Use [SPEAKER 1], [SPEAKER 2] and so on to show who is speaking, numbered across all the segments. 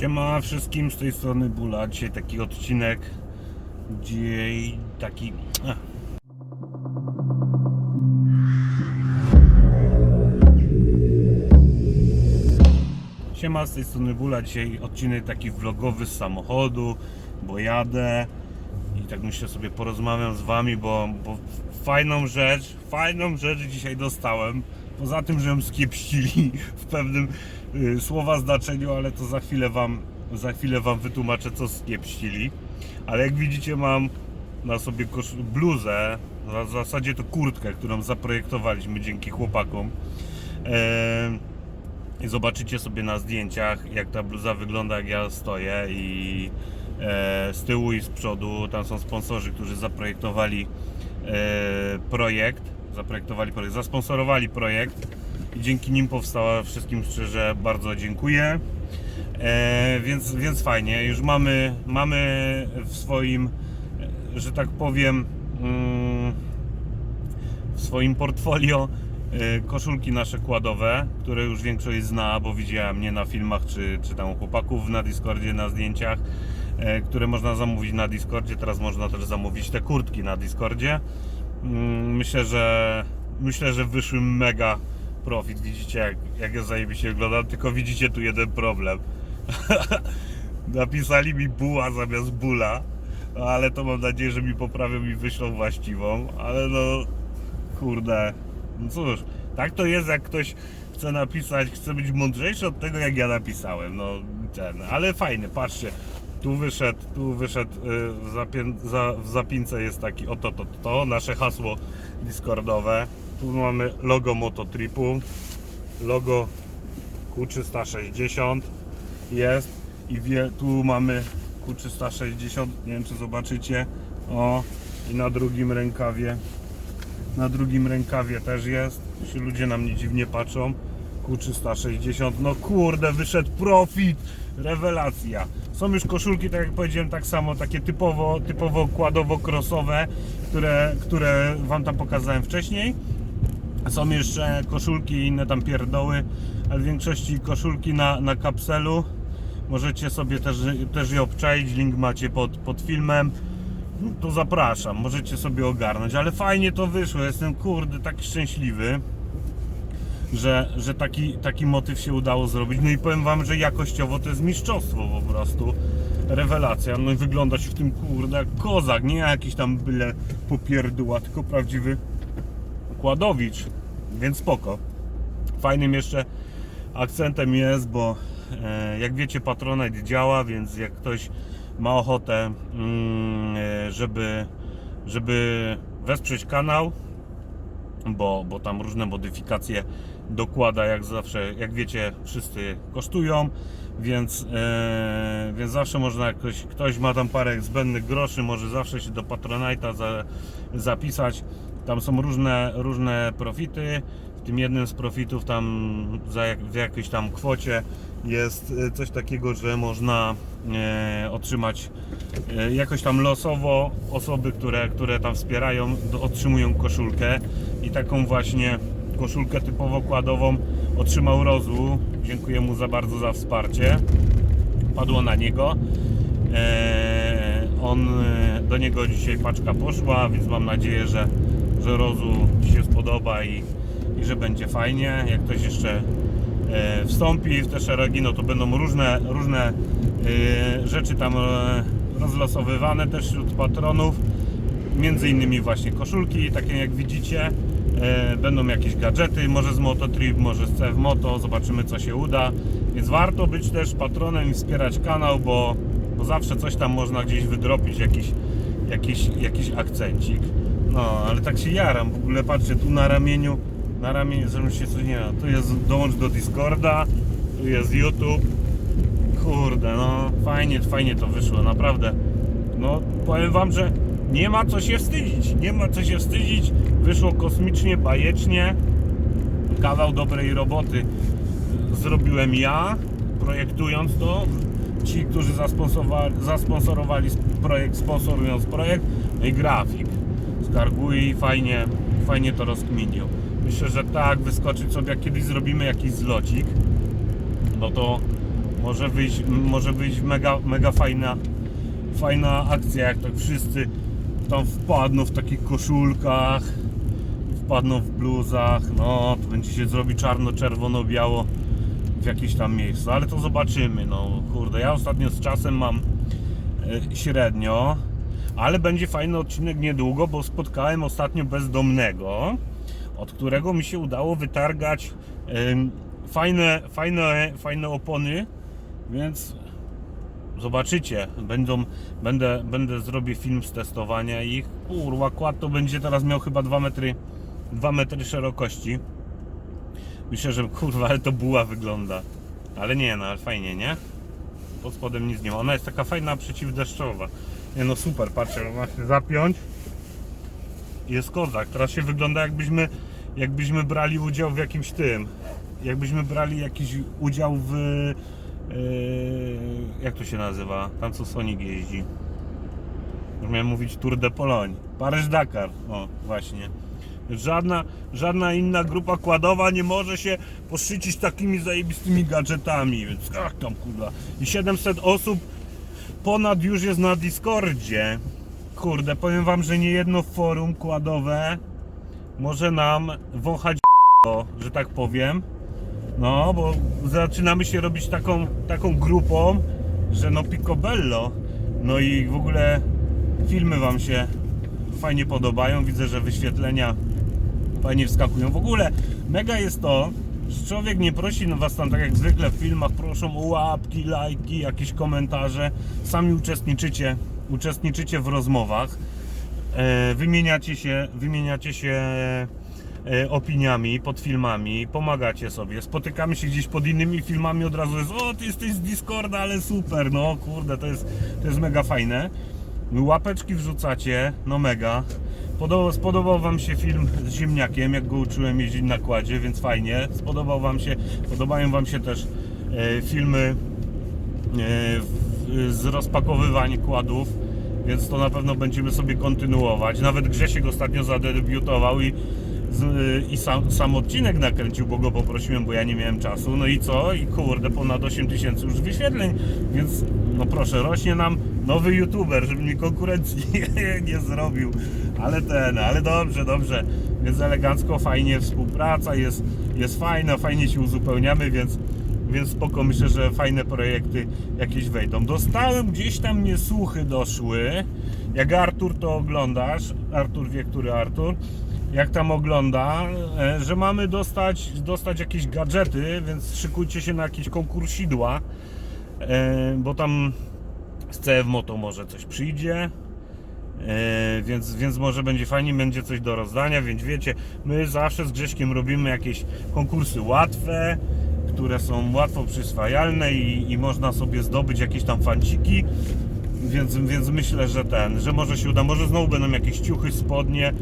[SPEAKER 1] Siema wszystkim z tej strony Bula. Dzisiaj taki odcinek, gdzie taki. Ach. Siema z tej strony Bula. Dzisiaj odcinek taki vlogowy z samochodu, bo jadę i tak myślę sobie porozmawiam z wami, bo, bo fajną rzecz, fajną rzecz dzisiaj dostałem. Poza tym, że ją skiepścili w pewnym y, słowa znaczeniu, ale to za chwilę wam, za chwilę wam wytłumaczę, co skiepścili. Ale jak widzicie, mam na sobie bluzę, w zasadzie to kurtkę, którą zaprojektowaliśmy dzięki chłopakom. I zobaczycie sobie na zdjęciach, jak ta bluza wygląda, jak ja stoję i e, z tyłu i z przodu. Tam są sponsorzy, którzy zaprojektowali e, projekt, zaprojektowali projekt, zasponsorowali projekt i dzięki nim powstała. Wszystkim szczerze bardzo dziękuję. E, więc, więc fajnie, już mamy, mamy w swoim, e, że tak powiem, mm, w swoim portfolio y, koszulki nasze kładowe, które już większość zna, bo widziałem mnie na filmach, czy, czy tam chłopaków na Discordzie, na zdjęciach, e, które można zamówić na Discordzie. Teraz można też zamówić te kurtki na Discordzie. Mm, Myślę, że myślę, że wyszły mega profit. Widzicie, jak, jak ja zajebiście wyglądam, tylko widzicie tu jeden problem. Napisali mi buła zamiast bula, no, ale to mam nadzieję, że mi poprawią i wyślą właściwą, ale no kurde, no cóż, tak to jest jak ktoś chce napisać, chce być mądrzejszy od tego jak ja napisałem, no ten, ale fajny, patrzcie, tu wyszedł, tu wyszedł, y, w, za, w zapince jest taki oto, to, to, nasze hasło discordowe, tu mamy logo Mototripu, logo Q360 jest i wie, tu mamy Q360, nie wiem czy zobaczycie, o i na drugim rękawie na drugim rękawie też jest. Ludzie na mnie dziwnie patrzą. Q360. No kurde, wyszedł profit. Rewelacja. Są już koszulki, tak jak powiedziałem, tak samo, takie typowo, typowo kładowo-crossowe, które, które Wam tam pokazałem wcześniej. Są jeszcze koszulki i inne tam pierdoły, ale w większości koszulki na, na kapselu. Możecie sobie też, też je obczaić, link macie pod, pod filmem. No to zapraszam, możecie sobie ogarnąć, ale fajnie to wyszło, jestem kurde tak szczęśliwy, że, że taki, taki motyw się udało zrobić. No i powiem wam, że jakościowo to jest mistrzostwo po prostu. Rewelacja, no i wyglądać w tym kurde jak kozak, nie jakiś tam byle popierdła, tylko prawdziwy kładowicz, więc spoko. Fajnym jeszcze akcentem jest, bo e, jak wiecie Patronite działa, więc jak ktoś ma ochotę, mm, e, żeby, żeby wesprzeć kanał, bo, bo tam różne modyfikacje dokłada, jak zawsze, jak wiecie, wszyscy kosztują, więc, e, więc zawsze można jakoś, ktoś ma tam parę zbędnych groszy, może zawsze się do Patronite'a za, zapisać. Tam są różne, różne profity. W tym jednym z profitów tam za jak, w jakiejś tam kwocie jest e, coś takiego, że można e, otrzymać e, jakoś tam losowo osoby, które, które tam wspierają, do, otrzymują koszulkę i taką właśnie koszulkę typowo kładową otrzymał Rozłu. Dziękuję mu za bardzo za wsparcie. Padło na niego. E, on, e, do niego dzisiaj paczka poszła, więc mam nadzieję, że, że Rozu się spodoba i, i że będzie fajnie. Jak ktoś jeszcze e, wstąpi w te szeregi, no to będą różne, różne e, rzeczy tam rozlosowywane też wśród patronów. Między innymi właśnie koszulki, takie jak widzicie. E, Będą jakieś gadżety, może z Mototrip, może z CF Moto, zobaczymy co się uda. Więc warto być też patronem i wspierać kanał, bo, bo zawsze coś tam można gdzieś wydropić, jakiś, jakiś, jakiś akcencik. No, ale tak się jaram, w ogóle patrzcie, tu na ramieniu, na ramieniu, zrobię się coś nie wiem, tu jest dołącz do Discorda, tu jest YouTube. Kurde, no fajnie, fajnie to wyszło, naprawdę. No powiem wam, że nie ma co się wstydzić. Nie ma co się wstydzić. Wyszło kosmicznie, bajecznie. Kawał dobrej roboty zrobiłem ja, projektując to. Ci, którzy zasponsorowali, zasponsorowali projekt, sponsorując projekt, no i grafik. Skargui fajnie, fajnie to rozkminił. Myślę, że tak, wyskoczyć sobie, jak kiedyś zrobimy jakiś zlocik, no to Może wyjść, może wyjść mega, mega fajna, fajna akcja, jak tak wszyscy tam wpadną w takich koszulkach, wpadną w bluzach, no to będzie się zrobi czarno, czerwono, biało w jakieś tam miejscu, ale to zobaczymy, no kurde, ja ostatnio z czasem mam e, średnio, ale będzie fajny odcinek niedługo, bo spotkałem ostatnio bezdomnego, od którego mi się udało wytargać fajne, fajne, fajne opony, więc zobaczycie, będą, będę, będę zrobię film z testowania ich. Kurwa, kład to będzie teraz miał chyba 2 metry, 2 metry szerokości. Myślę, że kurwa, ale to buła wygląda. Ale nie, no ale fajnie, nie? Pod spodem nic nie ma. Ona jest taka fajna przeciwdeszczowa. Nie no super, patrzcie, ona się zapiąć. Jest kozak. Teraz się wygląda jakbyśmy, jakbyśmy brali udział w jakimś tym. Jakbyśmy brali jakiś udział w. Yy, jak to się nazywa? Tam co Sonic jeździ. Już miałem mówić Tour de Pologne. Paryż-Dakar. O, właśnie. Żadna, żadna inna grupa kładowa nie może się poszczycić takimi zajebistymi gadżetami, więc ach tam kurwa. I 700 osób ponad już jest na Discordzie. Kurde, powiem wam, że nie jedno forum kładowe może nam wąchać że tak powiem. No, bo zaczynamy się robić taką, taką grupą, że no picobello. No i w ogóle filmy wam się fajnie podobają. Widzę, że wyświetlenia fajnie wskakują. W ogóle mega jest to, że człowiek nie prosi no was tam tak jak zwykle w filmach, proszą o łapki, lajki, jakieś komentarze. Sami uczestniczycie, uczestniczycie w rozmowach. E, wymieniacie się, wymieniacie się opiniami pod filmami, pomagacie sobie. Spotykamy się gdzieś pod innymi filmami, od razu jest, o ty jesteś z Discorda, ale super, no kurde, to jest, to jest mega fajne. Łapeczki wrzucacie, no mega. Podobał, spodobał Wam się film z ziemniakiem, jak go uczyłem jeździć na kładzie, więc fajnie. Spodobał Wam się, podobają Wam się też e, filmy e, z rozpakowywań kładów, więc to na pewno będziemy sobie kontynuować. Nawet Grzesiek ostatnio zadebiutował i, z, i sam, sam odcinek nakręcił, bo go poprosiłem, bo ja nie miałem czasu. No i co? I kurde, ponad 8 tysięcy już wyświetleń, więc no proszę, rośnie nam nowy youtuber, żeby mi konkurencji nie zrobił. Ale ten, ale dobrze, dobrze. Więc elegancko, fajnie współpraca jest, jest fajna, fajnie się uzupełniamy, więc więc spoko, myślę, że fajne projekty jakieś wejdą. Dostałem gdzieś tam mnie słuchy doszły. Jak Artur to oglądasz, Artur wie, który Artur, jak tam ogląda, e, że mamy dostać, dostać jakieś gadżety, więc szykujcie się na jakieś konkursidła, e, bo tam z CF Moto może coś przyjdzie. E, więc, więc może będzie fajnie, będzie coś do rozdania, więc wiecie, my zawsze z Grześkiem robimy jakieś konkursy łatwe, które są łatwo przyswajalne i, i można sobie zdobyć jakieś tam fanciki, więc, więc myślę, że ten, że może się uda, może znowu będą jakieś ciuchy, spodnie,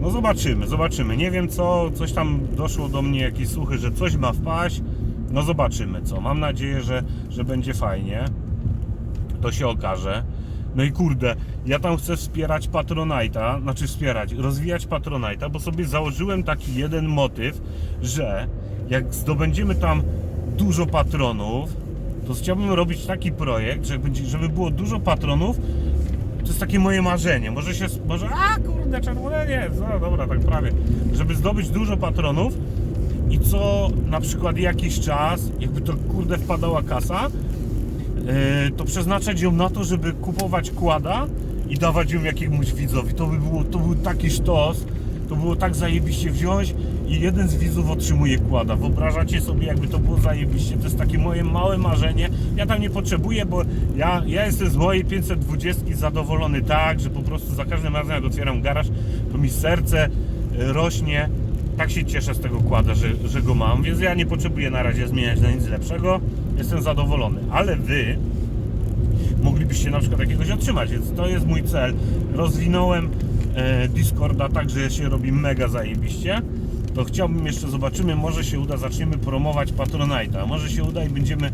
[SPEAKER 1] no zobaczymy, zobaczymy, nie wiem co, coś tam doszło do mnie, jakieś słuchy, że coś ma wpaść, no zobaczymy co, mam nadzieję, że, że będzie fajnie, to się okaże. No i kurde, ja tam chcę wspierać Patronite'a, znaczy wspierać, rozwijać Patronite'a, bo sobie założyłem taki jeden motyw, że jak zdobędziemy tam dużo patronów, to chciałbym robić taki projekt, żeby było dużo patronów. To jest takie moje marzenie. Może się, może, a kurde, czerwone nie, no dobra, tak prawie. Żeby zdobyć dużo patronów i co na przykład jakiś czas, jakby to kurde wpadała kasa, e, to przeznaczać ją na to, żeby kupować kłada i dawać ją jakiemuś widzowi. To by było, to był taki sztos, to było tak zajebiście wziąć i jeden z widzów otrzymuje kłada. Wyobrażacie sobie, jakby to było zajebiście. To jest takie moje małe marzenie. Ja tam nie potrzebuję, bo ja, ja jestem z mojej 520 zadowolony tak, że po prostu za każdym razem jak otwieram garaż, to mi serce e, rośnie. Tak się cieszę z tego kłada, że, że go mam, więc ja nie potrzebuję na razie zmieniać na nic lepszego. Jestem zadowolony, ale wy moglibyście na przykład jakiegoś otrzymać, więc to jest mój cel. Rozwinąłem e, Discorda tak, że się robi mega zajebiście. To chciałbym jeszcze, zobaczymy, może się uda, zaczniemy promować Patronite'a. Może się uda i będziemy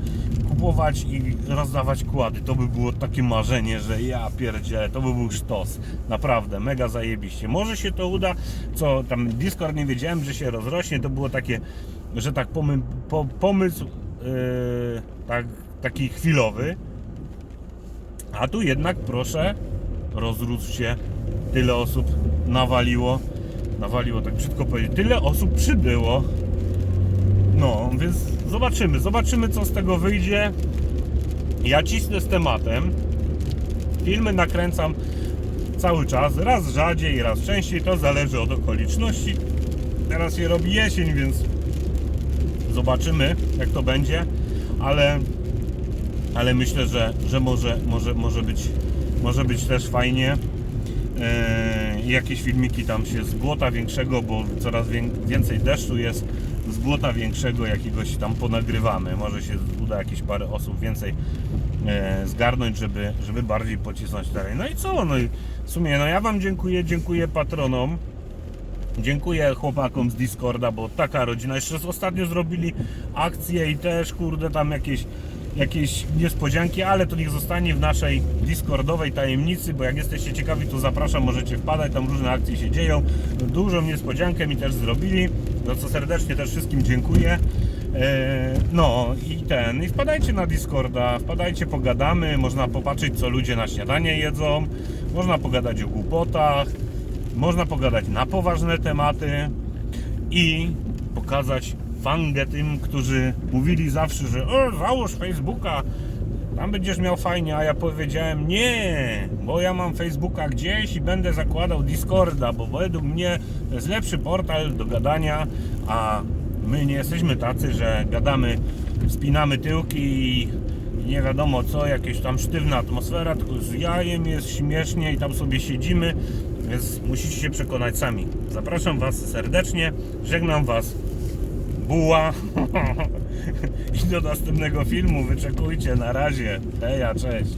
[SPEAKER 1] kupować i rozdawać kłady. To by było takie marzenie, że ja pierdzielę, to by był sztos. Naprawdę, mega zajebiście. Może się to uda, co tam Discord nie wiedziałem, że się rozrośnie. To było takie, że tak pomy, po, pomysł yy, tak, taki chwilowy. A tu jednak, proszę, rozrósł się. Tyle osób nawaliło. Nawaliło, tak brzydko powiedzieć. Tyle osób przybyło. No, więc zobaczymy. Zobaczymy, co z tego wyjdzie. Ja cisnę z tematem. Filmy nakręcam cały czas. Raz rzadziej, raz częściej. To zależy od okoliczności. Teraz je robi jesień, więc zobaczymy, jak to będzie. Ale ale myślę, że, że może, może, może, być, może być też fajnie. Eee, jakieś filmiki tam się z błota większego, bo coraz wię- więcej deszczu jest, z błota większego jakiegoś tam ponagrywamy. Może się uda jakieś parę osób więcej e, zgarnąć, żeby, żeby bardziej pocisnąć teren. No i co? No i w sumie no ja Wam dziękuję, dziękuję patronom. Dziękuję chłopakom z Discorda, bo taka rodzina. Jeszcze ostatnio zrobili akcję i też, kurde, tam jakieś, jakieś niespodzianki, ale to niech zostanie w naszej Discordowej tajemnicy, bo jak jesteście ciekawi, to zapraszam, możecie wpadać, tam różne akcje się dzieją. Dużą niespodziankę mi też zrobili, za co serdecznie też wszystkim dziękuję. Eee, No i ten, i wpadajcie na Discorda, wpadajcie, pogadamy, można popatrzeć, co ludzie na śniadanie jedzą, można pogadać o głupotach, można pogadać na poważne tematy i pokazać fangę tym, którzy mówili zawsze, że o, załóż Facebooka, tam będziesz miał fajnie, a ja powiedziałem nie, bo ja mam Facebooka gdzieś i będę zakładał Discorda, bo według mnie to jest lepszy portal do gadania, a my nie jesteśmy tacy, że gadamy, spinamy tyłki i nie wiadomo co, jakieś tam sztywna atmosfera, tylko z jajem jest śmiesznie i tam sobie siedzimy, więc musicie się przekonać sami. Zapraszam Was serdecznie, żegnam Was. Buła. I do następnego filmu wyczekujcie. Na razie. Heja, cześć.